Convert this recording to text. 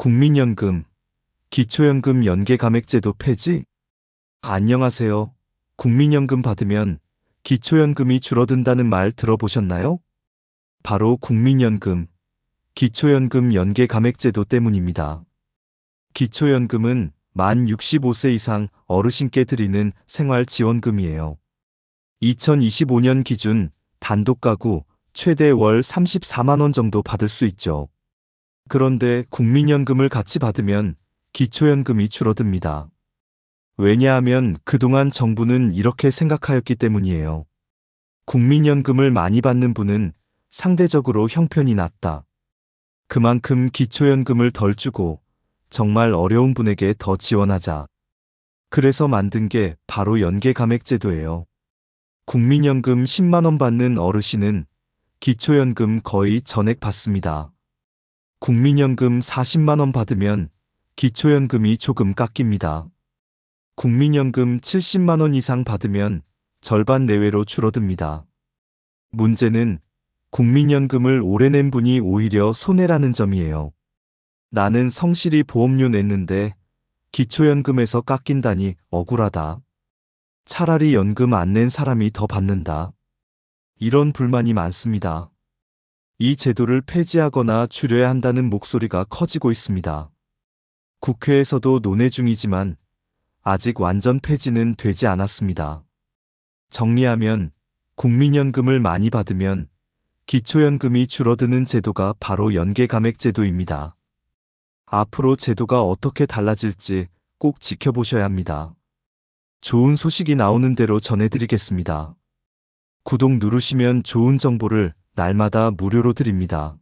국민연금, 기초연금 연계감액제도 폐지? 안녕하세요. 국민연금 받으면 기초연금이 줄어든다는 말 들어보셨나요? 바로 국민연금, 기초연금 연계감액제도 때문입니다. 기초연금은 만 65세 이상 어르신께 드리는 생활지원금이에요. 2025년 기준 단독 가구 최대 월 34만원 정도 받을 수 있죠. 그런데 국민연금을 같이 받으면 기초연금이 줄어듭니다. 왜냐하면 그동안 정부는 이렇게 생각하였기 때문이에요. 국민연금을 많이 받는 분은 상대적으로 형편이 낮다. 그만큼 기초연금을 덜 주고 정말 어려운 분에게 더 지원하자. 그래서 만든 게 바로 연계감액제도예요. 국민연금 10만원 받는 어르신은 기초연금 거의 전액 받습니다. 국민연금 40만원 받으면 기초연금이 조금 깎입니다. 국민연금 70만원 이상 받으면 절반 내외로 줄어듭니다. 문제는 국민연금을 오래 낸 분이 오히려 손해라는 점이에요. 나는 성실히 보험료 냈는데 기초연금에서 깎인다니 억울하다. 차라리 연금 안 낸 사람이 더 받는다. 이런 불만이 많습니다. 이 제도를 폐지하거나 줄여야 한다는 목소리가 커지고 있습니다. 국회에서도 논의 중이지만 아직 완전 폐지는 되지 않았습니다. 정리하면 국민연금을 많이 받으면 기초연금이 줄어드는 제도가 바로 연계감액제도입니다. 앞으로 제도가 어떻게 달라질지 꼭 지켜보셔야 합니다. 좋은 소식이 나오는 대로 전해드리겠습니다. 구독 누르시면 좋은 정보를 날마다 무료로 드립니다.